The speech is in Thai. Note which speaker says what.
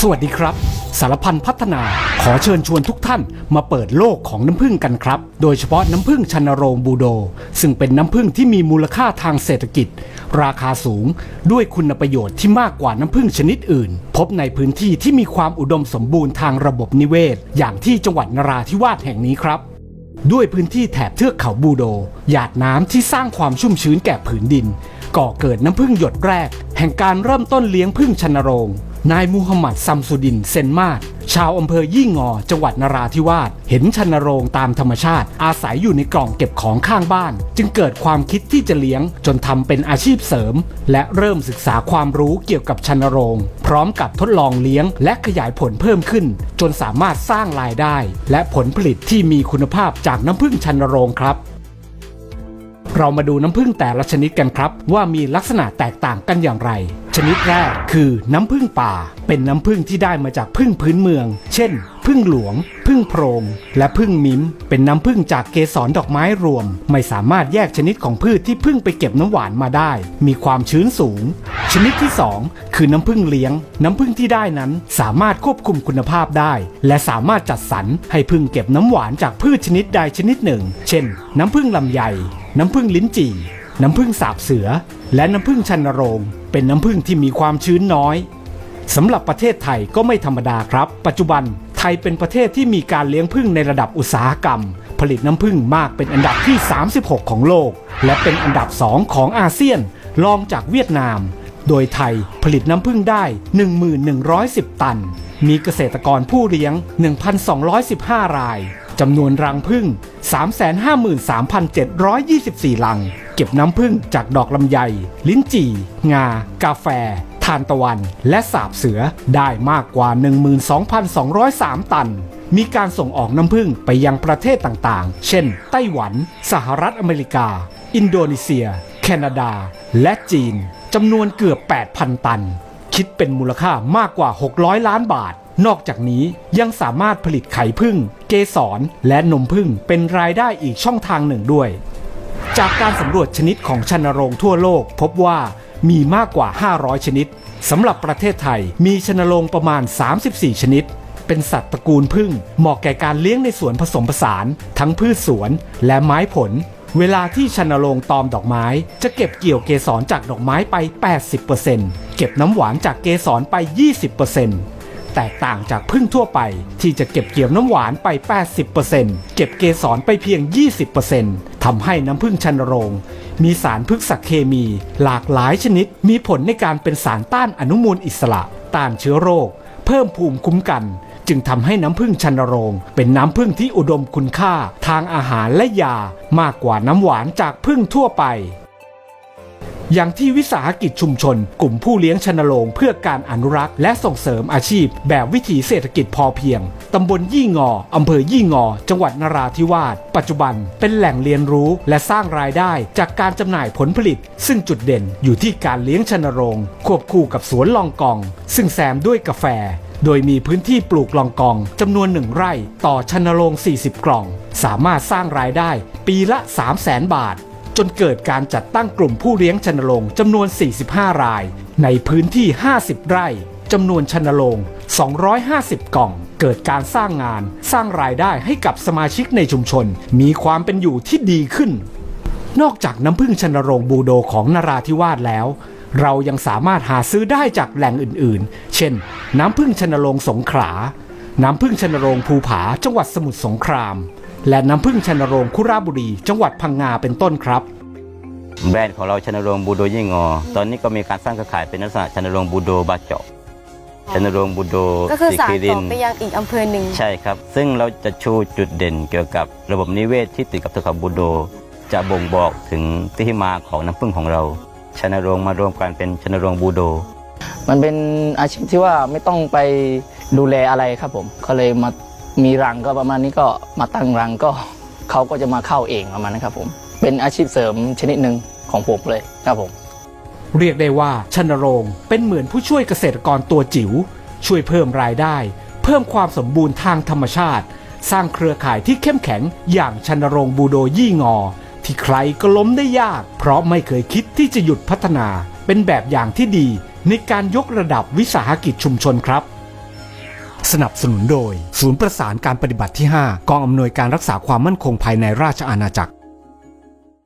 Speaker 1: สวัสดีครับ สารพันพัฒนาขอเชิญชวนทุกท่านมาเปิดโลกของน้ำผึ้งกันครับ โดยเฉพาะน้ำผึ้งชันโรงบูโด ซึ่งเป็นน้ำผึ้งที่มีมูลค่าทางเศรษฐกิจ ราคาสูงด้วยคุณประโยชน์ที่มากกว่าน้ำผึ้งชนิดอื่น พบในพื้นที่ที่มีความอุดมสมบูรณ์ทางระบบนิเวศ อย่างที่จังหวัดนราธิวาสแห่งนี้ครับด้วยพื้นที่แถบเทือกเขาบูโด หยาดน้ำที่สร้างความชุ่มชื้นแก่ผืนดิน ก่อเกิดน้ำพึ่งหยดแรก แห่งการเริ่มต้นเลี้ยงพึ่งชนโรง นายมูฮัมหมัดซัมสุดินเซนมาศชาวอำเภอยี่งอ จังหวัดนราธิวาสเห็นชันโรงตามธรรมชาติ อาศัยอยู่ในกล่องเก็บของข้างบ้าน จึงเกิดความคิดที่จะเลี้ยงจนทำเป็นอาชีพเสริม และเริ่มศึกษาความรู้เกี่ยวกับชันโรง พร้อมกับทดลองเลี้ยงและขยายผลเพิ่มขึ้น จนสามารถสร้างรายได้ และผลผลิตที่มีคุณภาพจากน้ำผึ้งชันโรงครับ เรามาดูน้ำผึ้งแต่ละชนิดกันครับ ว่ามีลักษณะแตกต่างกันอย่างไร ชนิดแรกคือน้ำผึ้งป่า เป็นน้ำผึ้งที่ได้มาจากผึ้งพื้นเมือง เช่นผึ้งหลวงผึ้งโพรงและผึ้งมิ้ม เป็นน้ำผึ้งจากเกสรดอกไม้รวม ไม่สามารถแยกชนิดของพืชที่พึ่งไปเก็บน้ำหวานมาได้ มีความชื้นสูง ชนิดที่ 2 คือน้ำผึ้งเลี้ยง น้ำผึ้งที่ได้นั้นสามารถควบคุมคุณภาพได้ และสามารถจัดสรรให้พึ่งเก็บน้ำหวานจากพืชชนิดใดชนิดหนึ่ง เช่น น้ำผึ้งลำไย น้ำผึ้งลิ้นจี่ น้ำผึ้งสาบเสือ และน้ำผึ้งชันโรง เป็นน้ำผึ้งที่มีความชื้นน้อยสำหรับประเทศไทยก็ไม่ธรรมดาครับ ปัจจุบันไทยเป็นประเทศที่มีการเลี้ยงผึ้งในระดับอุตสาหกรรม ผลิตน้ำผึ้งมากเป็นอันดับที่ 36 ของโลก และเป็นอันดับ 2 ของอาเซียน รองจากเวียดนาม โดยไทยผลิตน้ำผึ้งได้ 1110 ตัน มีเกษตรกรผู้เลี้ยง 1,215 ราย จำนวนรังผึ้ง353,724ลัง เก็บน้ำผึ้งจากดอกลำไย ลิ้นจี่ งา กาแฟทานตะวันและสาบเสือได้มากกว่า 12,203 ตัน มีการส่งออกน้ำผึ้งไปยังประเทศต่างๆ เช่น ไต้หวัน สหรัฐอเมริกา อินโดนีเซีย แคนาดา และจีน จำนวนเกือบ 8,000 ตัน คิดเป็นมูลค่ามากกว่า 600 ล้านบาท นอกจากนี้ยังสามารถผลิตไข่ผึ้งเกสรและนมผึ้งเป็นรายได้อีกช่องทางหนึ่งด้วย จากการสำรวจชนิดของชันโรงทั่วโลก พบว่ามีมากกว่า 500 ชนิดสำหรับประเทศไทยมีชนโรงประมาณ 34 ชนิด เป็นสัตว์ตระกูลผึ้งเหมาะแก่การเลี้ยงในสวนผสมผสาน ทั้งพืชสวนและไม้ผล เวลาที่ชนโรงตอมดอกไม้ จะเก็บเกี่ยวเกสรจากดอกไม้ไป 80%เก็บน้ำหวานจากเกสรไป 20% แตกต่างจากพึ่งทั่วไป ที่จะเก็บเกี่ยวน้ำหวานไป 80%เก็บเกสรไปเพียง 20%ทำให้น้ำพึ่งชันโรง มีสารพฤกษเคมี หลากหลายชนิด มีผลในการเป็นสารต้านอนุมูลอิสระ ต้านเชื้อโรค เพิ่มภูมิคุ้มกัน จึงทำให้น้ำผึ้งชันโรง เป็นน้ำผึ้งที่อุดมคุณค่า ทางอาหารและยามากกว่าน้ำหวานจากผึ้งทั่วไป อย่างที่วิสาหกิจชุมชน กลุ่มผู้เลี้ยงชนโรงเพื่อการอนุรักษ์ และส่งเสริมอาชีพ แบบวิถีเศรษฐกิจพอเพียง ตำบลยี่งอ อำเภอยี่งอ จังหวัดนราธิวาส ปัจจุบันเป็นแหล่งเรียนรู้และสร้างรายได้จากการจำหน่ายผลผลิต ซึ่งจุดเด่นอยู่ที่การเลี้ยงชนโรง ควบคู่กับสวนลองกอง ซึ่งแซมด้วยกาแฟ โดยมีพื้นที่ปลูกลองกองจำนวนหนึ่งไร่ ต่อชนโรง 40 กล่อง สามารถสร้างรายได้ ปีละ 3 0 0แสนบาท จนเกิดการจัดตั้งกลุ่มผู้เลี้ยงชนโรงจำนวน 45 ราย ในพื้นที่ 50 ไร่จำนวนชนโรง250 กล่อง เกิดการสร้างงาน สร้างรายได้ให้กับสมาชิกในชุมชน มีความเป็นอยู่ที่ดีขึ้น นอกจากน้ำผึ้งชนรงบูโดของนราธิวาสแล้ว เรายังสามารถหาซื้อได้จากแหล่งอื่นๆ เช่น น้ำผึ้งชนรงสงขลา น้ำผึ้งชนรงภูผาจังหวัดสมุทรสงคราม และน้ำผึ้งชนโรงคุราบุรี จังหวัดพังงาเป็นต้นครับ
Speaker 2: แบรนด์ของเราชนโรงบูโดยี่งอ ตอนนี้ก็มีการสร้างเครือข่ายเป็นลักษณะชนโรงบูโดบาเจาะชนโรงบูโด
Speaker 3: ก็คือสาร
Speaker 2: ริ
Speaker 3: ต่อไปยังอีกอำเภอหนึ่ง
Speaker 2: ใช่ครับ ซึ่งเราจะชูจุดเด่นเกี่ยวกับระบบนิเวศที่ติดกับเทือกเขาบูโด จะบ่งบอกถึงที่มาของน้ำผึ้งของเราชนโรงมารวมกันเป็นชนโรงบูโด
Speaker 4: มันเป็นอาชีพที่ว่าไม่ต้องไปดูแลอะไรครับผมก็เลยมา มีรังก็ประมาณนี้ก็มาตั้งรังก็เขาก็จะมาเข้าเองประมาณนะครับผมเป็นอาชีพเสริมชนิดหนึ่งของผมเลยครับผม
Speaker 1: เรียกได้ว่าชนโรงเป็นเหมือนผู้ช่วยเกษตรกรตัวจิ๋วช่วยเพิ่มรายได้ เพิ่มความสมบูรณ์ทางธรรมชาติ สร้างเครือข่ายที่เข้มแข็งอย่างชนโรงบูโดยี่งอ ที่ใครก็ล้มได้ยาก เพราะไม่เคยคิดที่จะหยุดพัฒนา เป็นแบบอย่างที่ดีในการยกระดับวิสาหกิจชุมชนครับ สนับสนุนโดย ศูนย์ประสานการปฏิบัติที่ 5 กองอำนวยการรักษาความมั่นคงภายในราชอาณาจักร